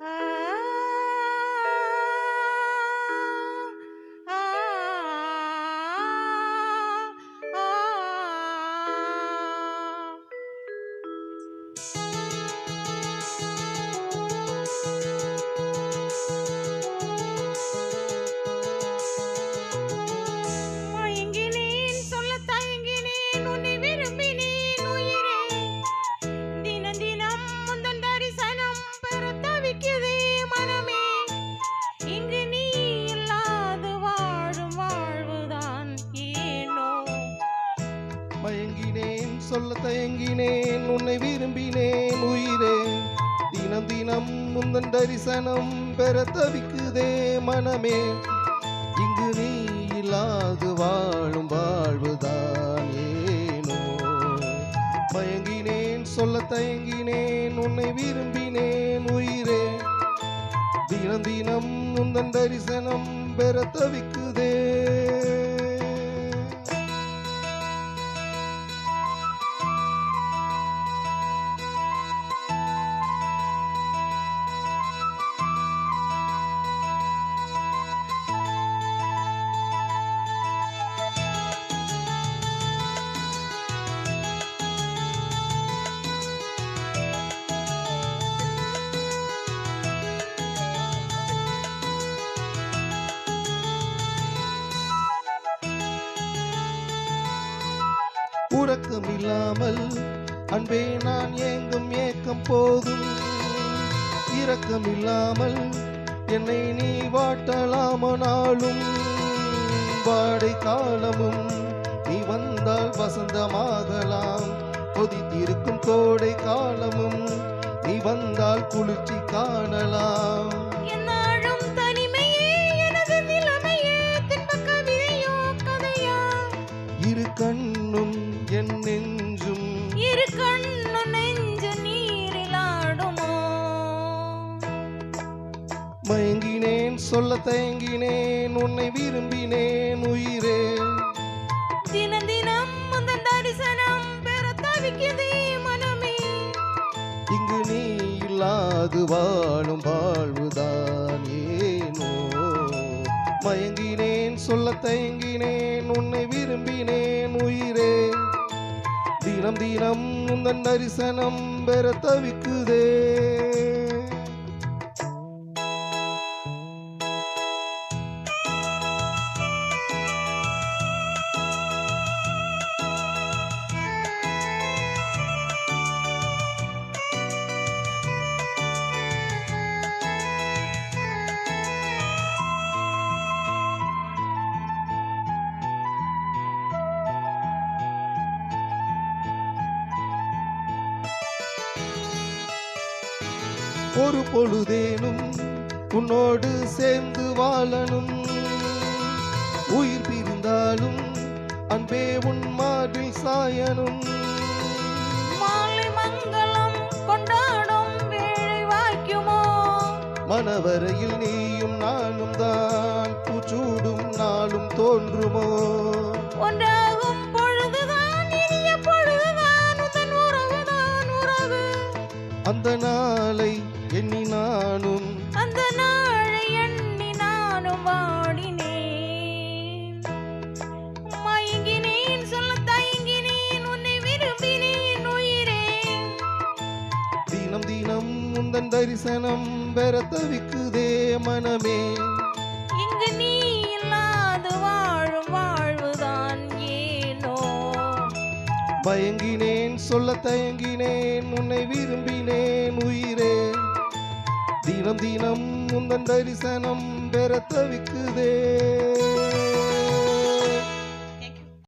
மயங்கினேன் சொல்ல தயங்கினேன் உன்னை விரும்பினேன் உயிரே. தினம் தினம் முந்தன் தரிசனம் பெற தவிக்குதே மனமே. இங்கு நீ இல்லாது வாழும் வாழ்வுதான் ஏனோ. மயங்கினேன் சொல்ல தயங்கினேன் உன்னை விரும்பினேன் உயிரே. தினம் தினம் முந்தன் தரிசனம் பெற தவிக்குதே உறக்கமில்லாமல் அன்பே நான் ஏங்கும் ஏக்கம் போதும். இரக்கமில்லாமல் என்னை நீ வாட்டலாம நாளும். வாடை காலமும் நீ வந்தால் வசந்தமாகலாம். கொதித்திருக்கும் கோடை காலமும் நீ வந்தால் குளிர்ச்சி காணலாம். மயங்கினேன் சொல்ல தயங்கினேன் உன்னை விரும்பினேன் உயிரே. தினம் தினம் முந்தன் தரிசனம் பெற தவிக்குதே மனமே. இங்கு நீ இல்லாது வாழும் வாழ்வுதான் ஏனோ. மயங்கினேன் சொல்ல தயங்கினேன் உன்னை விரும்பினேன் உயிரே. தினம் தினம் உந்தன் தரிசனம் பெற தவிக்குதே. ஒரு பொழுதேனும் உன்னோடு சேர்ந்து வாழணும். உயிர் பிரிந்தாலும் அன்பே உன் மார்பில் வாய்க்குமோ? மனவரையில் நீயும் நானும் தான் பூச்சூடும் நாளும் தோன்றுமோ? ஒன்றாகும் அந்த நாளை எண்ணி நானும் அந்த நாளை எண்ணி நானும் வாடினேன் மயங்கினேன் சொல்ல தயங்கினேன் உன்னை விரும்பினேன் உயிரே. தினம் தினம் உந்தன் தரிசனம் பெற தவிக்குதே மனமே. இங்கு நீ இல்லாது வாழும் வாழ்வுதான் மயங்கினேன் சொல்ல தயங்கினேன் உன்னை விரும்பினேன் உயிரே. தினம் தினம் உந்தன் தரிசனம் பெற தவிக்குதே.